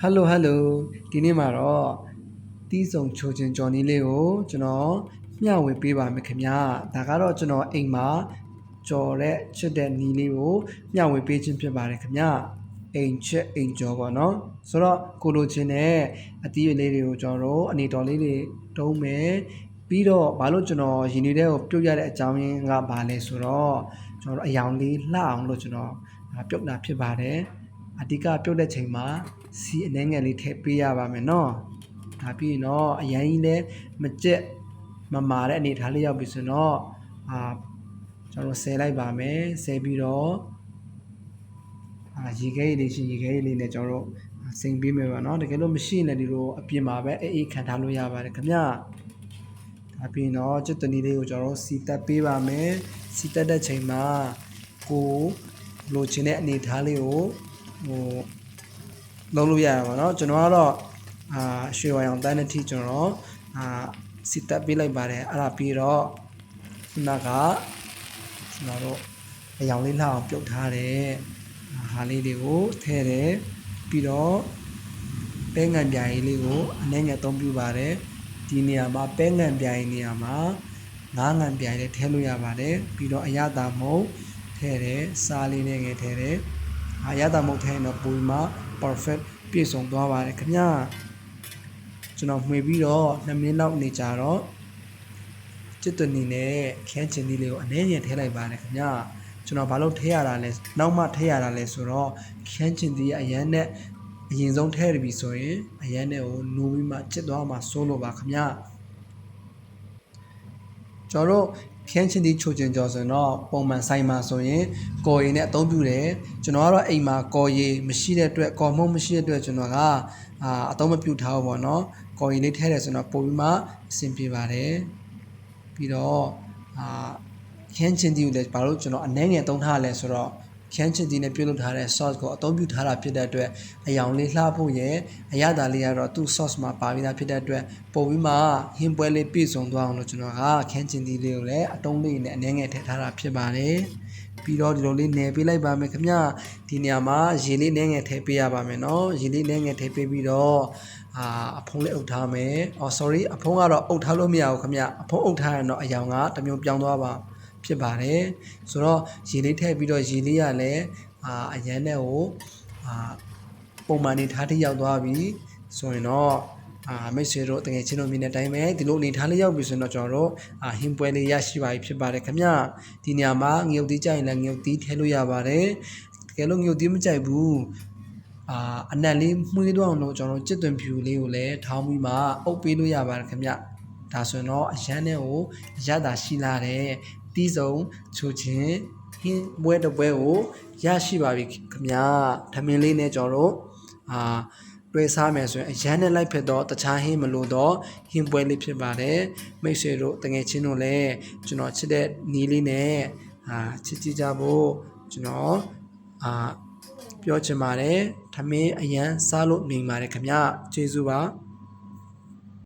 ဟယ်လိုဟယ်လိုဒီနေ့မှာတော့တီးဆုံချိုချင်းကြော်နီးလေးကိုကျွန်တော်မျှဝေပေးပါမယ်ခင်ဗျာဒါကတော့ကျွန်တော်အိမ်မှာကြော်တဲ့ချစ်တဲ့နီးလေးကိုမျှဝေပေးခြင်းဖြစ်ပါတယ်ခင်ဗျာအိမ်ချက်အိမ်ကြော်ပေါ့နော်ဆိုတော့ကိုလိုချင်းနဲ့အတီးရလေးတွေကိုကျွန်တော်တို့အနေတော်လေးတွေတုံးမယ်ပြီးတော့ဘာလို့ကျွန်တော်ရင်းနေတဲ့ကိုပြုတ်ရတဲ့အကြောင်းရင်းကဘာလဲဆိုတော့ကျွန်တော်တို့အယောင်လေးလှအောင်လို့ကျွန်တော်ပြုတ်တာဖြစ်ပါတယ် အဓိကပြုတ်တဲ့ချိန်မှာစီအနှဲငယ်လေးထည့်ပေးရပါမယ်နော်ဒါပြီးရင်တော့အရင်ကြီးလည်းမကြက်မမာတဲ့အနေထားလေးရောက်ပြီဆိုတော့အာကျွန်တော်ဆဲလိုက်ပါမယ်ဆဲပြီးတော့အာရေခဲရည်လေးရှိရေခဲရည်လေးနဲ့ကျွန်တော်တို့စိန်ပေးမယ်ပါနော်တကယ်လို့မရှိရင်လည်းဒီလိုအပြင်မှာပဲအေးအေးခံထားလို့ရပါတယ်ခင်ဗျဒါပြီးရင်တော့ကျွတ်တနီလေးကိုကျွန်တော်တို့စီတက်ပေးပါမယ်စီတက်တဲ့ချိန်မှာကိုလိုချင်တဲ့အနေထားလေးကို ဟိုလုံးလို့ရတာပေါ့နော်ကျွန်တော်ကတော့အာရွှေဝါရောင်တန်းတစ်ထိကျွန်တော်အာစစ်တက်ပေးလိုက်ပါတယ်အဲ့ဒါပြီးတော့ခုနကကျွန်တော်တို့အယောင်လေးလှအောင်ပြုတ်ထားတဲ့ဟာလေးတွေကိုထည့်တယ်ပြီးတော့ပဲငံပြိုင်လေးကိုအနည်းငယ်အသုံးပြုပါတယ်ဒီနေရာမှာပဲငံပြိုင်နေရာမှာငါးငံပြိုင်လေးထည့်လို့ရပါတယ်ပြီးတော့အရသာမုံထည့်တယ်စားလေးနဲ့ငယ်ထည့်တယ် အာရတာမဟုတ်ထိုင်တော့ပူမှာ perfect ပြည့်စုံသွားပါတယ်ခင်ဗျာကျွန်တော်မှွေပြီးတော့2မိနစ်လောက်နေကြတော့စစ်တနီနဲ့ခန်းချင်ဒီလေးကိုအနည်းငယ်ထည့်လိုက်ပါတယ်ခင်ဗျာကျွန်တော်ဘာလို့ထည့်ရတာလဲနောက်မှထည့်ရတာလဲဆိုတော့ခန်းချင်ဒီအရန်နဲ့အရင်ဆုံးထည့်ရပြီဆိုရင်အရန်နဲ့ကိုနိုးပြီးမှချစ်သွားမှာစိုးလို့ပါခင်ဗျာကျွန်တော်တို့ ခန်းချင်းဒီချိုချင်ကြော်ဆိုတော့ပုံမှန်ဆိုင်မှာဆိုရင်ကော်ရည်နဲ့အသုံးပြုတယ်ကျွန်တော်ကတော့အိမ်မှာကော်ရည်မရှိတဲ့အတွက်ကော်မုံမရှိတဲ့အတွက်ကျွန်တော်ကအာအသုံးမပြုထားဘူးပေါ့နော်ကော်ရည်လေးထည့်တယ်ဆိုတော့ပိုပြီးမှအဆင်ပြေပါတယ်ပြီးတော့အာခန်းချင်းဒီကိုလည်းဘာလို့ကျွန်တော်အနှဲငယ်သုံးထားရလဲဆိုတော့ ခန်းချင်းဒီနဲ့ပြုတ်လုပ်ထားတဲ့ sauce ကိုအသုံးပြုထားတာဖြစ်တဲ့အတွက်အယောင်လေးလှဖို့ရယ်အရသာလေးကတော့သူ့ sauce မှာပါပြီးသားဖြစ်တဲ့အတွက်ပုံပြီးမှဟင်းပွဲလေးပြည့်စုံသွားအောင်လို့ကျွန်တော်ကခန်းချင်းဒီလေးကိုလည်းအတုံးလေးနဲ့အနှဲငယ်ထည့်ထားတာဖြစ်ပါတယ်ပြီးတော့ဒီလိုလေးနယ်ပေးလိုက်ပါမယ်ခင်ဗျဒီနေရာမှာရေလေးနှဲငယ်ထည့်ပေးရပါမယ်နော်ရေလေးနှဲငယ်ထည့်ပေးပြီးတော့အာအဖုံးလေးအုပ်ထားမယ်အော် sorry အဖုံးကတော့အုပ်ထားလို့မရဘူးခင်ဗျအဖုံးအုပ်ထားရင်တော့အယောင်ကတစ်မျိုးပြောင်းသွားပါ ဖြစ်ပါတယ်ဆိုတော့ရေလေးထည့်ပြီးတော့ရေလေးရလည်းအာအရန်နဲ့ကိုအာပုံမှန်နေထားထိရောက်သွားပြီဆိုရင်တော့အာမိတ်ဆွေတို့တကယ်ချင်းတို့မြင်တဲ့အတိုင်းပဲဒီလိုအနေထားလေးရောက်ပြီဆိုရင်တော့ကျွန်တော်တို့အာဟင်းပွဲလေးရရှိပါပြီဖြစ်ပါတယ်ခင်ဗျဒီနေရာမှာငရုတ်သီးကြိုင်လည်းငရုတ်သီးထည့်လို့ရပါတယ်တကယ်လို့ငရုတ်သီးမကြိုက်ဘူးအာအနက်လေးမှုေးတော့အောင်လို့ကျွန်တော်တို့ကြက်သွန်ဖြူလေးကိုလည်းထောင်းပြီးမှအုပ်ပေးလို့ရပါတယ်ခင်ဗျဒါဆိုရင်တော့အရန်နဲ့ကိုရတာရှိလာတဲ့ တီးစုံချိုချင်းဟင်းပွဲတစ်ပွဲကိုရရှိပါပြီခင်ဗျထမင်းလေးနဲ့ကျွန်တော်တို့အာတွဲစားမယ်ဆိုရင်အရန်နဲ့လိုက်ဖြစ်တော့တခြားဟင်းမလို့တော့ဟင်းပွဲလေးဖြစ်ပါတယ်မိတ်ဆွေတို့တငယ်ချင်းတို့လည်းကျွန်တော်ချစ်တဲ့နီးလေးနဲ့အာချစ်ကြည့်ကြဖို့ကျွန်တော်အာပြောချင်ပါတယ်ထမင်းအရန်စားလို့မြင်ပါတယ်ခင်ဗျကျေးဇူးပါ